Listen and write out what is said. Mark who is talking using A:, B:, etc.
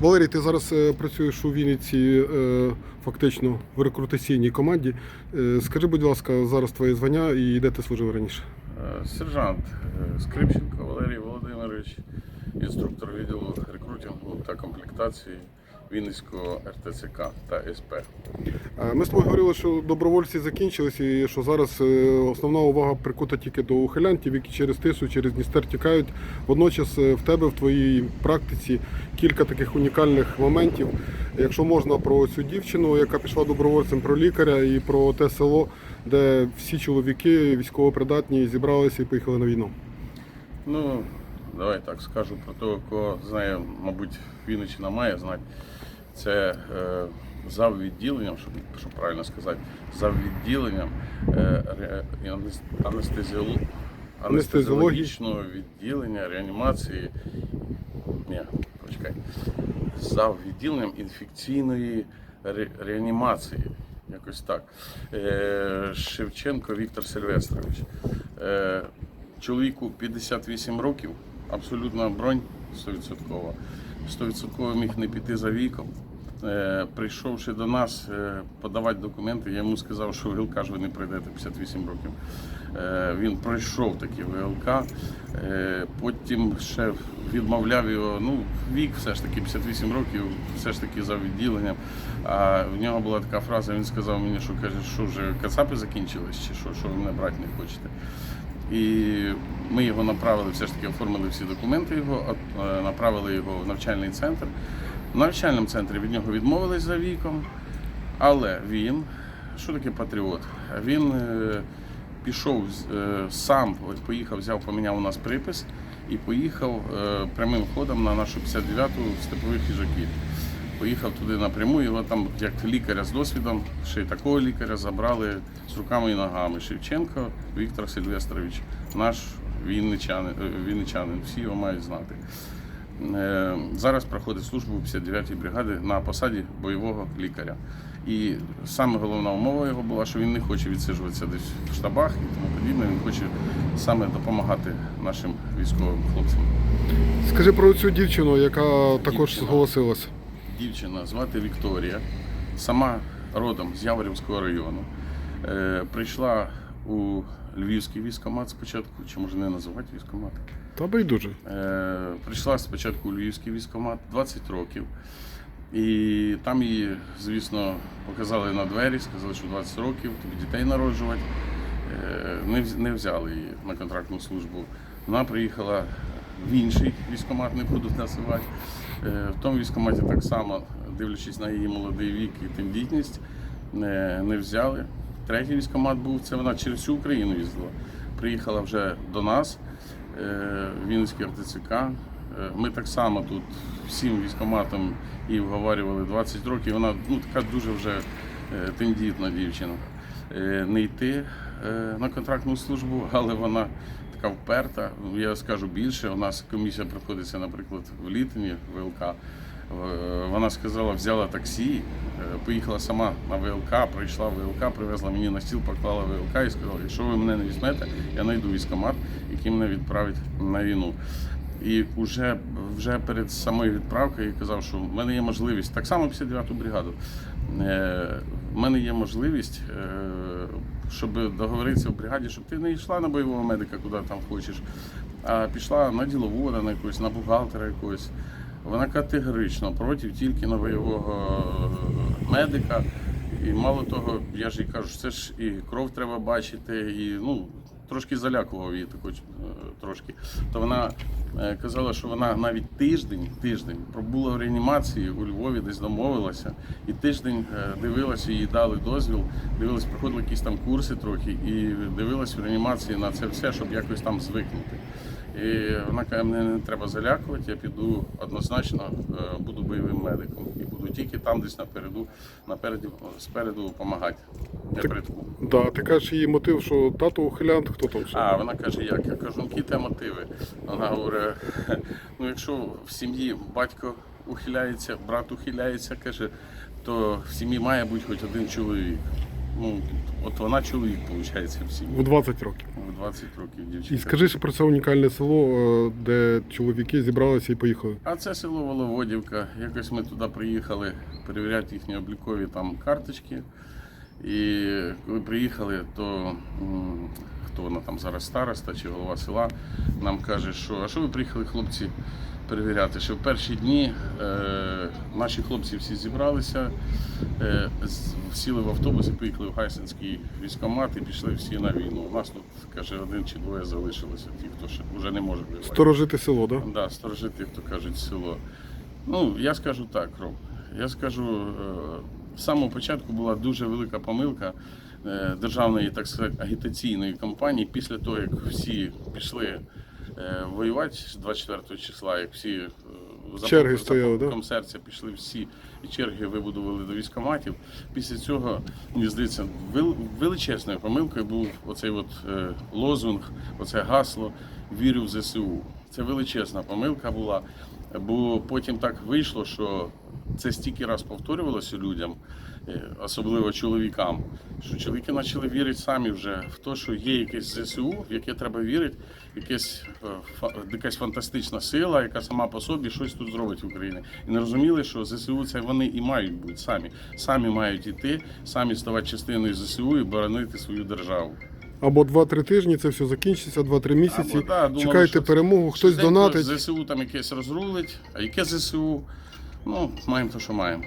A: Валерій, ти зараз е, працюєш у Вінниці е, фактично в рекрутаційній команді. Е, Скажи, будь ласка, зараз твоє звання і де ти служив раніше?
B: Сержант Скрипченко Валерій Володимирович, інструктор відділу рекрутингу та комплектації Вінницького РТЦК та СП.
A: Е, Ми з тобою говорили, що добровольці закінчилися і що зараз е, основна увага прикута тільки до ухилянтів, які через тису, через Дністер тікають. Водночас е, в тебе в твоїй практиці кілька таких унікальних моментів. Якщо можна про цю дівчину, яка пішла добровольцем, про лікаря і про те село, де всі чоловіки військовопридатні зібралися і поїхали на війну.
B: Ну, давай так скажу про того, кого знає, мабуть, Вінниччина має знати. Це е, зав відділенням, щоб, щоб правильно сказати, зав відділенням е, ре- і анес- анестезіоло- анестезіологічного відділення реанімації. Ні, почекай. Зав відділенням інфекційної ре- реанімації. Якось так. Е, Шевченко Віктор Сильвестрович. Е, чоловіку 58 років, абсолютна бронь 100%. 100% міг не піти за віком. Е, прийшовши до нас е, подавати документи, я йому сказав, що ВЛК ж ви не пройдете 58 років. Е, він пройшов таки ВЛК, потім ще відмовляв його. Ну, вік все ж таки 58 років, все ж таки за відділенням. А в нього була така фраза, він сказав мені, що каже, що вже кацапи закінчились, чи що, що ви мене брати не хочете. І ми його направили, все ж таки оформили всі документи його, е, направили його в навчальний центр. В навчальному центрі від нього відмовились за віком, але він, що таке патріот? Він е, пішов е, сам, поїхав, взяв, поміняв у нас припис і поїхав прямим ходом на нашу 59-ту в степових хижаків. Поїхав туди напряму, його там як лікаря з досвідом, ще й такого лікаря забрали з руками і ногами. Шевченко Віктор Сильвестрович, наш вінничанин, е, вінничанин, всі його мають знати. Е, Зараз проходить службу 59-й бригаді на посаді бойового лікаря. І саме головна умова його була, що він не хоче відсиджуватися десь в штабах і тому подібне. Він хоче саме допомагати нашим військовим хлопцям.
A: Скажи про цю дівчину, яка також
B: Дівчина. Дівчина звати Вікторія, сама родом з Яворівського району. Е, прийшла у Львівський військкомат спочатку, чи може не називати військкомат.
A: Та байдуже.
B: Прийшла спочатку у Львівський військкомат 20 років. І там її, звісно, показали на двері, сказали, що 20 років, тобі дітей народжувати. Е, Не, взяли її на контрактну службу. Вона приїхала в інший військкомат, не буду називати. Е, В тому військкоматі так само, дивлячись на її молодий вік і тендітність, не, не взяли. Третій військкомат був, це вона через всю Україну їздила. Приїхала вже до нас, е, Вінницький РТЦК. Е, Ми так само тут всім військкоматам і вговорювали 20 років. Вона ну, така дуже вже тендітна дівчина. Не йти на контрактну службу, але вона така вперта. Я скажу більше. У нас комісія проходиться, наприклад, в Літині, ВЛК. Е, Вона сказала, взяла таксі, е, поїхала сама на ВЛК, прийшла ВЛК, привезла мені на стіл, поклала ВЛК і сказала, якщо ви мене не візьмете, я знайду військомат, який мене відправить на війну. І вже, вже перед самою відправкою я казав, що в мене є можливість, так само 59-ту бригаду, е, в мене є можливість, е, щоб договоритися в бригаді, щоб ти не йшла на бойового медика, куди там хочеш, а пішла на діловода на якогось, на бухгалтера якогось. Вона категорично проти тільки на бойового е, медика. І мало того, я ж їй кажу, це ж і кров треба бачити, і ну, трошки залякував її також е, трошки. То вона е, казала, що вона навіть тиждень, тиждень пробула в реанімації у Львові, десь домовилася, і тиждень е, дивилася, їй дали дозвіл, дивилась, проходили якісь там курси трохи, і дивилась в реанімації на це все, щоб якось там звикнути. І вона каже, мене не треба залякувати, я піду однозначно, е, буду бойовим медиком і буду тільки там десь напереду, напереді, спереду допомагати. Передку.
A: Да, ти кажеш її мотив, що тато ухилянт, хто там?
B: А вона каже, як? Я кажу, ну які те мотиви. Вона говорить, ну якщо в сім'ї батько ухиляється, брат ухиляється, каже, то в сім'ї має бути хоч один чоловік. Ну, от вона чоловік, виходить.
A: В 20 років.
B: В 20 років
A: І скажи ще про це унікальне село, е, де чоловіки зібралися і поїхали.
B: А це село Воловодівка. Якось ми туди приїхали перевіряти їхні облікові там карточки. І коли приїхали, то хто вона там зараз староста чи голова села, нам каже, що а що ви приїхали, хлопці, перевіряти? Що в перші дні е, наші хлопці всі зібралися, е, сіли в автобус і поїхали в Гайсинський військкомат і пішли всі на війну. У нас тут каже один чи двоє залишилося, ті, хто ще вже не може воювати.
A: Сторожити село, так? Да?
B: Да, сторожити, як то кажуть, село. Ну, я скажу так, Ром. Я скажу, е, з самого початку була дуже велика помилка е, державної, так сказати, агітаційної кампанії після того, як всі пішли е, воювати 24 числа, як всі е, за
A: Черги стояли, да?
B: покликом серця пішли всі і черги вибудували до військкоматів. Після цього, мені здається, величезною помилкою був оцей от лозунг, оце гасло Вірю в ЗСУ. Це величезна помилка була, бо потім так вийшло, що це стільки раз повторювалося людям, е, особливо чоловікам, що чоловіки почали вірити самі вже в те, що є якесь ЗСУ, в яке треба вірити, якесь, е, якась фантастична сила, яка сама по собі щось тут зробить в Україні. І не розуміли, що ЗСУ це вони і мають бути самі. Самі мають іти, самі ставати частиною ЗСУ і боронити свою державу.
A: Або 2-3 тижні це все закінчиться, 2-3 місяці.
B: Або, да, думали,
A: Чекайте
B: що
A: перемогу, хтось донатить.
B: ЗСУ там якесь розрулить, а яке ЗСУ? Ну, маємо те, що маємо.